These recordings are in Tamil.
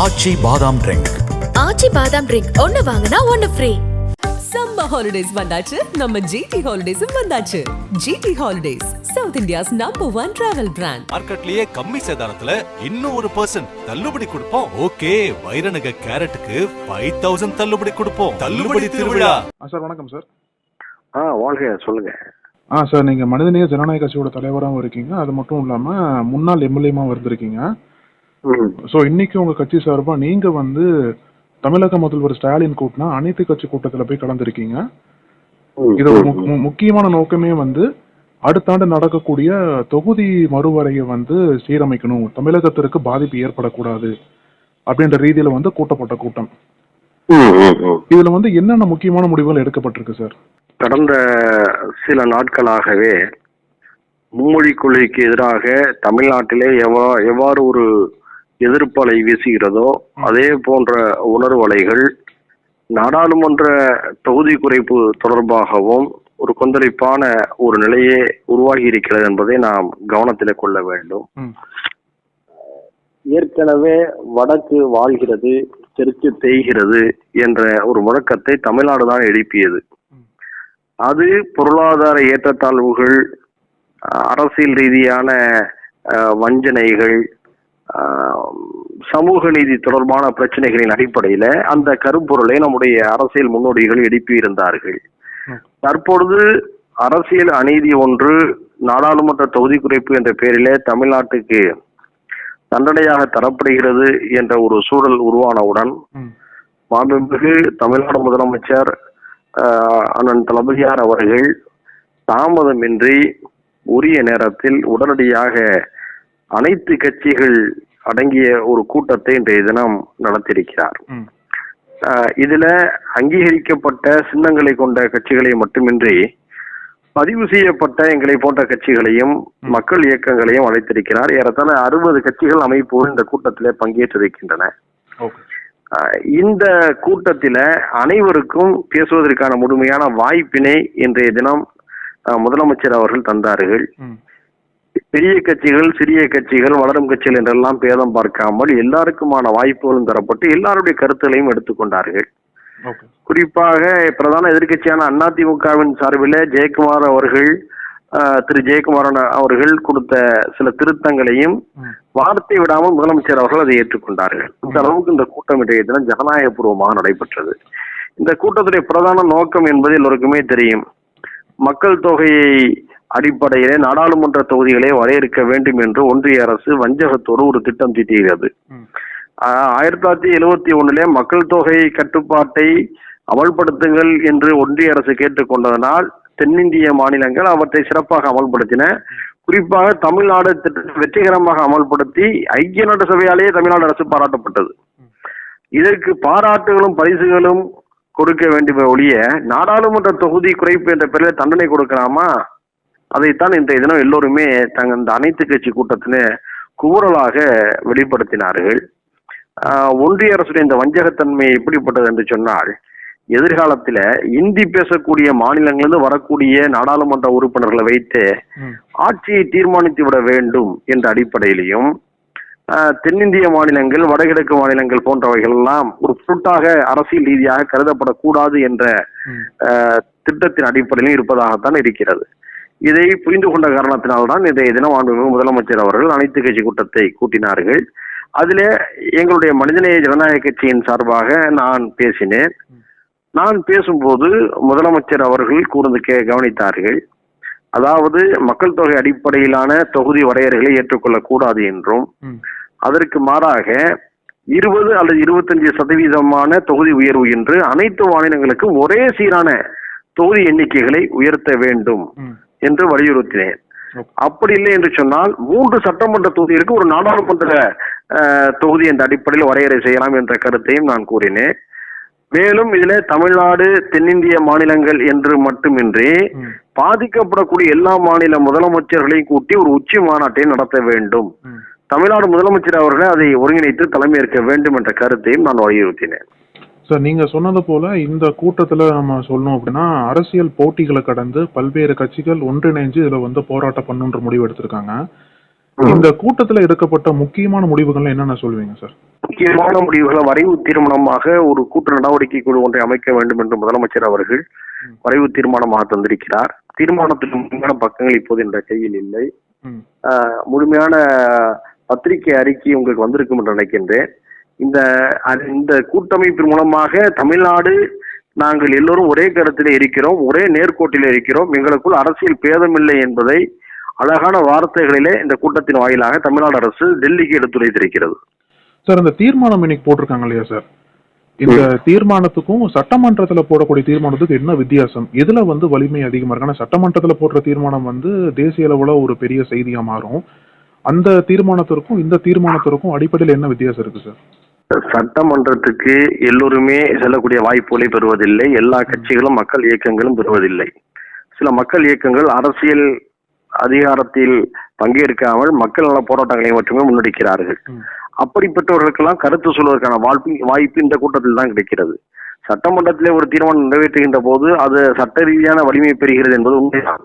ஆச்சி பாதாம் ட்ரிங்க் ஆச்சி பாதாம் ட்ரிங்க் ஒன்னு வாங்கினா ஒன்னு ஃப்ரீ சம்மர் ஹாலிடேஸ் வந்தாச்சு. நம்ம ஜிடி ஹாலிடேஸும் வந்தாச்சு. GT holidays South India's number one travel brand மார்க்கெட்லயே கம்மி சேதாரத்துல இன்னும் ஒரு பர்சன்ட் தள்ளுபடி கொடுப்போம். ஓகே வைரநக கேரட்டுக்கு ஃபைவ் தௌசண்ட் தள்ளுபடி கொடுப்போம். தள்ளுபடி திருவிழா. ஆ சார் வணக்கம் சார். ஆ வாழ்க சொல்லுங்க. ஆ சார் நீங்கள் மனிதநேய ஜனநாயக கட்சியோட தலைவராகவும் இருக்கீங்க. அது மட்டும் இல்லாமல் முன்னாள் எம்எல்ஏமாவும் இருந்திருக்கீங்க. ஸோ இன்னைக்கு உங்கள் கட்சி சார்பாக நீங்கள் வந்து தமிழக முதல்வர் ஸ்டாலின் கூட்டினா அனைத்து கட்சி கூட்டத்தில் போய் கலந்துருக்கீங்க. இதோட முக்கியமான நோக்கமே வந்து அடுத்த ஆண்டு நடக்கக்கூடிய தொகுதி மறுவரையை வந்து சீரமைக்கணும். தமிழகத்திற்கு பாதிப்பு ஏற்படக்கூடாது அப்படின்ற ரீதியில வந்து கூட்டப்பட்ட கூட்டம். இதுல வந்து என்னென்ன முக்கியமான முடிவுகள் எடுக்கப்பட்டிருக்கு சார்? கடந்த சில நாட்களாகவே மும்மொழி கொள்கைக்கு எதிராக தமிழ்நாட்டிலே எவ்வா எவ்வாறு ஒரு எதிர்ப்பு அலை வீசுகிறதோ அதே போன்ற உணர்வு அலைகள் நாடாளுமன்ற தொகுதி குறைப்பு தொடர்பாகவும் ஒரு கொந்தளிப்பான ஒரு நிலையே உருவாகி இருக்கிறது என்பதை நாம் கவனத்தில் கொள்ள வேண்டும். ஏற்கனவே வடக்கு வாழ்கிறது தெற்கு தேய்கிறது என்ற ஒரு முழக்கத்தை தமிழ்நாடு தான் எழுப்பியது. அது பொருளாதார ஏற்றத்தாழ்வுகள் அரசியல் ரீதியான வஞ்சனைகள் சமூக நீதி தொடர்பான பிரச்சனைகளின் அடிப்படையில அந்த கருப்பொருளை நம்முடைய அரசியல் முன்னோடிகள் எழுப்பியிருந்தார்கள். தற்பொழுது அரசியல் அநீதி ஒன்று நாடாளுமன்ற தொகுதி குறைப்பு என்ற பெயரிலே தமிழ்நாட்டுக்கு தண்டனையாக தரப்படுகிறது என்ற ஒரு சூழல் உருவானவுடன். மாண்புமிகு தமிழ்நாடு முதலமைச்சர் அண்ணன் தளபதியார் அவர்கள் தாமதமின்றி உரிய நேரத்தில் உடனடியாக அனைத்து கட்சிகள் அடங்கிய ஒரு கூட்டத்தை இன்றைய தினம் நடத்தியிருக்கிறார். இதுல அங்கீகரிக்கப்பட்ட சின்னங்களை கொண்ட கட்சிகளை மட்டுமின்றி பதிவு செய்யப்பட்ட எங்களை போன்ற கட்சிகளையும் மக்கள் இயக்கங்களையும் அழைத்திருக்கிறார். ஏறத்தாழ அறுபது கட்சிகள் அமைப்புகள் இந்த கூட்டத்திலே பங்கேற்றிருக்கின்றன. இந்த கூட்டத்தில அனைவருக்கும் பேசுவதற்கான முழுமையான வாய்ப்பினை இன்றைய தினம் முதலமைச்சர் அவர்கள் தந்தார்கள். பெரிய கட்சிகள் சிறிய கட்சிகள் வளரும் கட்சிகள் என்றெல்லாம் பேதம் பார்க்காமல் எல்லாருக்குமான வாய்ப்புகளும் தரப்பட்டு எல்லாருடைய கருத்துகளையும் எடுத்துக்கொண்டார்கள். குறிப்பாக பிரதான எதிர்க்கட்சியான அதிமுகவின் சார்பில் ஜெயக்குமார் அவர்கள் திரு ஜெயக்குமாரன் அவர்கள் கொடுத்த சில திருத்தங்களையும். வார்த்தை விடாமல் முதலமைச்சர் அவர்கள் அதை ஏற்றுக்கொண்டார்கள். இந்த அளவுக்கு இந்த கூட்டம் இன்றைய தினம் ஜனநாயகபூர்வமாக நடைபெற்றது. இந்த கூட்டத்துடைய பிரதான நோக்கம் என்பது எல்லோருக்குமே தெரியும். மக்கள் தொகையை அடிப்படையிலே நாடாளுமன்ற தொகுதிகளை வரையறுக்க வேண்டும் என்று ஒன்றிய அரசு வஞ்சகத்தோடு ஒரு திட்டம் தீட்டுகிறது ஆயிரத்தி தொள்ளாயிரத்தி எழுவத்தி ஒண்ணுல மக்கள் தொகை கட்டுப்பாட்டை அமல்படுத்துங்கள் என்று ஒன்றிய அரசு கேட்டுக்கொண்டதனால் தென்னிந்திய மாநிலங்கள் அவற்றை சிறப்பாக அமல்படுத்தின. குறிப்பாக தமிழ்நாடு திட்டத்தை வெற்றிகரமாக அமல்படுத்தி ஐக்கிய நாட்டு சபையாலேயே தமிழ்நாடு அரசு பாராட்டப்பட்டது. இதற்கு பாராட்டுகளும் பரிசுகளும் கொடுக்க வேண்டுமே ஒழிய நாடாளுமன்ற தொகுதி குறைப்பு என்ற பெயரில் தண்டனை கொடுக்கலாமா? அதைத்தான் இன்றைய தினம் எல்லோருமே தங்க இந்த அனைத்து கட்சி கூட்டத்திலே குமுறலாக வெளிப்படுத்தினார்கள். ஒன்றிய அரசுடைய இந்த வஞ்சகத்தன்மை எப்படிப்பட்டது என்று சொன்னால் எதிர்காலத்துல இந்தி பேசக்கூடிய மாநிலங்களிலிருந்து வரக்கூடிய நாடாளுமன்ற உறுப்பினர்களை வைத்து. ஆட்சியை தீர்மானித்து விட வேண்டும் என்ற அடிப்படையிலையும் தென்னிந்திய மாநிலங்கள் வடகிழக்கு மாநிலங்கள் போன்றவைகள் எல்லாம் ஒரு பொருட்டாக அரசியல் ரீதியாக கருதப்படக்கூடாது என்ற திட்டத்தின் அடிப்படையிலும் இருப்பதாகத்தான் இருக்கிறது. இதை புரிந்து கொண்ட காரணத்தினால்தான் இன்றைய தினம் மாண்புமிகு முதலமைச்சர் அவர்கள் அனைத்து கட்சி கூட்டத்தை கூட்டினார்கள் அதிலே எங்களுடைய மனிதநேய ஜனநாயக கட்சியின் சார்பாக நான் பேசினேன் நான் பேசும்போது முதலமைச்சர் அவர்கள் கூர்ந்து கே கவனித்தார்கள் அதாவது மக்கள் தொகை அடிப்படையிலான தொகுதி வரையறைகளை ஏற்றுக்கொள்ளக் கூடாது என்றும். அதற்கு மாறாக இருபது அல்லது இருபத்தஞ்சு சதவீதமான தொகுதி உயர்வு என்று அனைத்து மாநிலங்களுக்கும் ஒரே சீரான தொகுதி எண்ணிக்கைகளை உயர்த்த வேண்டும். என்று வலியுறுத்தினேன். அப்படி இல்லை என்று சொன்னால் மூன்று சட்டமன்ற தொகுதிகளுக்கு ஒரு நாடாளுமன்ற தொகுதி என்ற அடிப்படையில் வரையறை செய்யலாம் என்ற கருத்தையும் நான் கூறினேன் மேலும் இதுல தமிழ்நாடு தென்னிந்திய மாநிலங்கள் என்று மட்டுமின்றி. பாதிக்கப்படக்கூடிய எல்லா மாநில முதலமைச்சர்களையும் கூட்டி ஒரு உச்சி மாநாட்டை நடத்த வேண்டும். தமிழ்நாடு முதலமைச்சர் அவர்கள் அதை ஒருங்கிணைத்து தலைமையேற்க வேண்டும் என்ற கருத்தையும் நான் வலியுறுத்தினேன் சார் நீங்க சொன்னது போல இந்த கூட்டத்துல நம்ம சொல்லணும் அப்படின்னா அரசியல் போட்டிகளை கடந்து பல்வேறு கட்சிகள் ஒன்றிணைஞ்சு இதுல வந்து போராட்டம் பண்ணுன்ற முடிவு எடுத்திருக்காங்க. இந்த கூட்டத்துல எடுக்கப்பட்ட முக்கியமான முடிவுகள் என்னென்ன சொல்லுவீங்க சார்? முக்கியமான முடிவுகளை வரைவு தீர்மானமாக ஒரு கூட்டு நடவடிக்கை குழு ஒன்றை அமைக்க வேண்டும் என்று முதலமைச்சர் அவர்கள் வரைவு தீர்மானமாக தந்திருக்கிறார். தீர்மானத்தில் முழுமையான பக்கங்கள் இப்போது என்ற கையில் இல்லை. முழுமையான பத்திரிகை அறிக்கை உங்களுக்கு வந்திருக்கும் என்று நினைக்கின்றேன். இந்த இந்த கூட்டமைப்பின் மூலமாக தமிழ்நாடு நாங்கள் எல்லோரும் ஒரே கருத்திலே இருக்கிறோம் ஒரே நேர்கோட்டிலே இருக்கிறோம். எங்களுக்குள் அரசியல் பேதமில்லை என்பதை அழகான வார்த்தைகளிலே இந்த கூட்டத்தின் வாயிலாக தமிழ்நாடு அரசு டெல்லிக்கு எடுத்துரைத்திருக்கிறது. சார் இந்த தீர்மானம் இன்னைக்கு போட்டிருக்காங்க இல்லையா சார்? இந்த தீர்மானத்துக்கும் சட்டமன்றத்துல போடக்கூடிய தீர்மானத்துக்கு என்ன வித்தியாசம்? எதுல வந்து வலிமை அதிகமா இருக்கு? ஆனா சட்டமன்றத்துல போடுற தீர்மானம் வந்து தேசிய அளவுல ஒரு பெரிய செய்தியா மாறும். அந்த தீர்மானத்திற்கும் இந்த தீர்மானத்திற்கும் அடிப்படையில் என்ன வித்தியாசம் இருக்கு சார்? சட்டமன்றத்துக்கு எல்லோருமே செல்லக்கூடிய வாய்ப்புகளை பெறுவதில்லை. எல்லா கட்சிகளும் மக்கள் இயக்கங்களும் பெறுவதில்லை. சில மக்கள் இயக்கங்கள் அரசியல் அதிகாரத்தில் பங்கேற்காமல் மக்கள் நல போராட்டங்களை மட்டுமே முன்னெடுக்கிறார்கள். அப்படிப்பட்டவர்களுக்கெல்லாம் கருத்து சொல்வதற்கான வாய்ப்பு வாய்ப்பு இந்த கூட்டத்தில் தான் கிடைக்கிறது. சட்டமன்றத்திலே ஒரு தீர்மானம் நிறைவேற்றுகின்ற போது அது சட்ட ரீதியான வலிமை பெறுகிறது என்பது உண்மைதான்.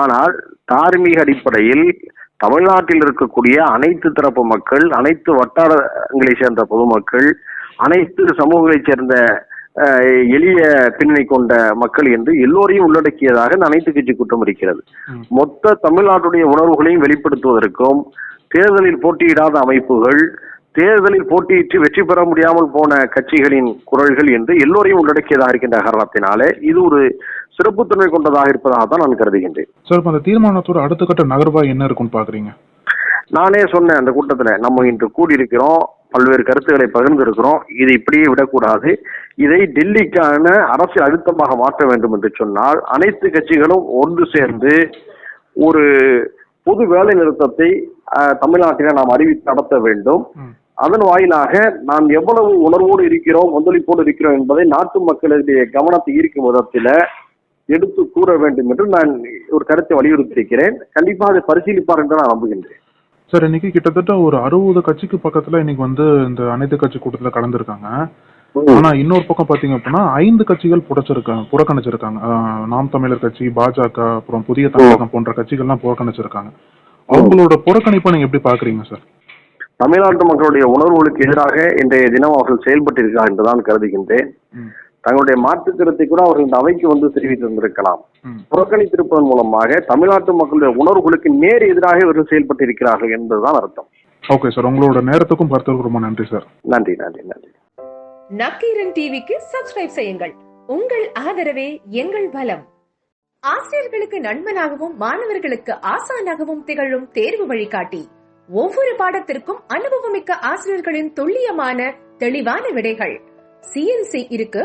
ஆனால் தார்மீக அடிப்படையில் தமிழ்நாட்டில் இருக்கக்கூடிய அனைத்து தரப்பு மக்கள் அனைத்து வட்டாரங்களை சேர்ந்த பொதுமக்கள் அனைத்து சமூகங்களைச் சேர்ந்த எளிய பின்னணி கொண்ட மக்கள் என்று எல்லோரையும் உள்ளடக்கியதாக இந்த அனைத்து கட்சி கூட்டம் இருக்கிறது. மொத்த தமிழ்நாட்டுடைய உணர்வுகளையும் வெளிப்படுத்துவதற்கும் தேர்தலில் போட்டியிடாத அமைப்புகள் தேர்தலில் போட்டியிட்டு வெற்றி பெற முடியாமல் போன கட்சிகளின் குரல்கள் என்று எல்லோரையும் உள்ளடக்கியதாக இருக்கின்ற காரணத்தினாலே இது ஒரு சிறப்புத்தன்மை கொண்டதாக இருப்பதாக தான் நான் கருதுகின்றேன். சார் இப்ப அந்த தீர்மானத்தோட அடுத்த கட்ட நகர்வா என்ன இருக்குன்னு பாக்குறீங்க? நானே சொன்னேன் அந்த கூட்டத்துல நம்ம இன்று கூடியிருக்கிறோம் பல்வேறு கருத்துக்களை பகிர்ந்திருக்கிறோம் இதை இப்படியே விடக்கூடாது இதை டெல்லிக்கான அரசியல் அழுத்தமாக மாற்ற வேண்டும் என்று சொன்னால் அனைத்து கட்சிகளும் ஒன்று சேர்ந்து ஒரு பொது வேலை நிறுத்தத்தை தமிழ்நாட்டில நாம் அறிவித்து நடத்த வேண்டும். அதன் வாயிலாக நாம் எவ்வளவு உணர்வோடு இருக்கிறோம் ஒத்துழைப்போடு இருக்கிறோம் என்பதை நாட்டு மக்களுடைய கவனத்தை ஈர்க்கும் விதத்தில எடுத்து கூற வேண்டும் என்று நான் ஒரு கருத்தை வலியுறுத்தியிருக்கிறேன் கண்டிப்பாக அதை பரிசீலிப்பார் என்று நான் நம்புகின்றேன். சார் இன்னைக்கு கிட்டத்தட்ட ஒரு அறுபது கட்சிக்கு பக்கத்துல இன்னைக்கு வந்து இந்த அனைத்து கட்சி கூட்டத்துல கலந்துருக்காங்க. ஆனா இன்னொரு பக்கம் பாத்தீங்க அப்படின்னா ஐந்து கட்சிகள் புடைச்சிருக்காங்க புறக்கணிச்சிருக்காங்க. நாம் தமிழர் கட்சி பாஜக அப்புறம் புதிய தமிழகம் போன்ற கட்சிகள்லாம் புறக்கணிச்சிருக்காங்க. அவங்களோட புறக்கணிப்பை நீங்க எப்படி பாக்குறீங்க சார்? தமிழ்நாட்டு மக்களுடைய உணர்வுகளுக்கு எதிராக இன்றைய தினம் அவர்கள் செயல்பட்டிருக்கிறார் என்றுதான் கருதுகின்றேன். தங்களுடைய மாற்று கருத்தை கூட அவர்கள் இந்த அவைக்கு வந்து தெரிவித்திருந்திருக்கலாம். புறக்கணித்திருப்பதன் மூலமாக தமிழ்நாட்டு மக்களுடைய உணர்வுகளுக்கு நேர் எதிராக இவர்கள் செயல்பட்டிருக்கிறார்கள் என்பதுதான் அர்த்தம். ஓகே சார் உங்களோட நேரத்துக்கும் கருத்துக்கும் ரொம்ப நன்றி சார் நன்றி நன்றி நன்றி. நக்கீரன் டிவிக்கு சப்ஸ்கிரைப் செய்யுங்கள். உங்கள் ஆதரவே எங்கள் பலம். ஆசிரியர்களுக்கு நண்பனாகவும் மாணவர்களுக்கு ஆசானாகவும் திகழும் தேர்வு வழிகாட்டி. ஒவ்வொரு பாடத்திற்கும் அனுபவமிக்க ஆசிரியர்களின் துல்லியமான தெளிவான விடைகள். சிஎன்சி இருக்கு.